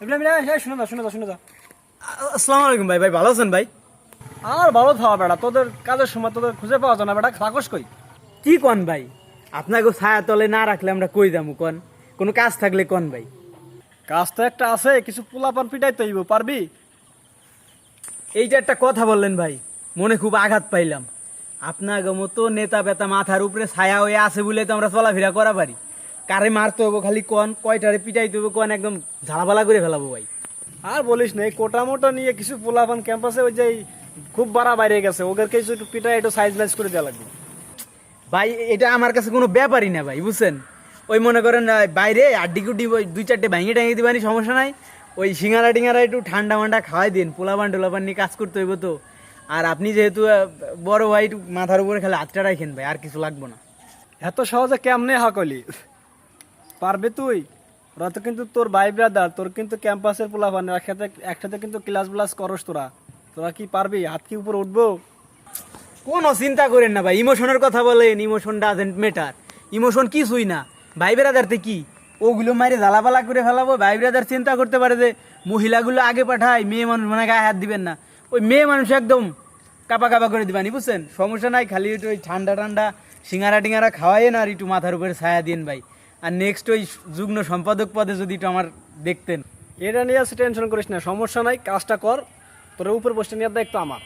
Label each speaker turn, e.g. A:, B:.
A: শুনে দাও শুনে দাও শুনে দাও
B: আসসালামু আলাইকুম ভাই ভাই ভালো আছেন ভাই?
A: আর ভালো থাকা তোদের কাজের সময় তোদের খুঁজে পাওয়া যায় না বেটা থাকস কই?
B: কি কন ভাই? আপনাকে ছায়া তলে না রাখলে আমরা কই যাব কন? কোনো কাজ থাকলে কন ভাই?
A: কাজ তো একটা আছে কিছু পোলাপান পিটাই তৈব পারবি?
B: এই যে একটা কথা বললেন ভাই মনে খুব আঘাত পাইলাম। আপনাকে মতো নেতা বেতা মাথার উপরে ছায়া হয়ে আছে বলে তো আমরা চলাফেরা করা পারি। কারে মারতে হব খালি কন কয়টারে পিটাইতে হব কন একদম ঝালাপালা করে ফেলাবো ভাই।
A: আর বলিস না এই কোটা মোটা নিয়ে কিছু পোলাপান ক্যাম্পাসে ওই যে খুব বাড়া বাইরে গেছে ওদেরকে কিছু একটু পিটাই একটু সাইজ মাইজ করে দেওয়া লাগবে।
B: ভাই এটা আমার কাছে কোনো ব্যাপারই না ভাই বুঝছেন? ওই মনে করেন বাইরে আড্ডি কুড্ডি ওই দুই চারটে ভাঙিয়ে টাঙিয়ে দিবানি সমস্যা নাই। ওই সিঙ্গারা টিঙ্গারা একটু ঠান্ডা মান্ডা খাওয়াই দিন পোলাপান টোলাপান নিয়ে কাজ করতে হইব তো। আর আপনি যেহেতু বড় ভাই একটু মাথার উপরে খালি হাতটা রাখেন ভাই আর কিছু লাগবো না।
A: এত সহজে কেমনে হাকলি? পারবে তুই? ওরা তো কিন্তু তোর ভাই ব্রাদার তোর কিন্তু ক্যাম্পাসের পোলাপান, একসাথে একসাথে কিন্তু ক্লাস ব্লাস করস তোরা। তোরা কি পারবি? হাত কি উপরে উঠবো?
B: কোনো চিন্তা করেন না ভাই ইমোশনের কথা বলেন ইমোশন ডাজেন্ট মেটার ইমোশন কিছুই না। ভাই বেড়াদারতে কি? ওগুলো মারে জ্বালাপালা করে ফেলাবো। ভাই বেড়াদার চিন্তা করতে পারে যে, মহিলাগুলো আগে পাঠায়, মেয়ে মানুষ মানে গায়ে হাত দিবেন না। ওই মেয়ে মানুষ একদম কাপা কাপা করে দিবানি, বুঝছেন? সমস্যা নাই, খালি ওই ঠান্ডা ঠান্ডা সিঙ্গারা টিঙ্গারা খাওয়াইন আর একটু মাথার উপরে ছায়া দিন ভাই। আর নেক্সট ওই যুগ্ম সম্পাদক পদে যদি একটু আমার দেখতেন।
A: এটা নিয়ে টেনশন করিস না, সমস্যা নাই, কাজটা কর, তোর উপর বসে নিয়ে দায়িত্ব আমার।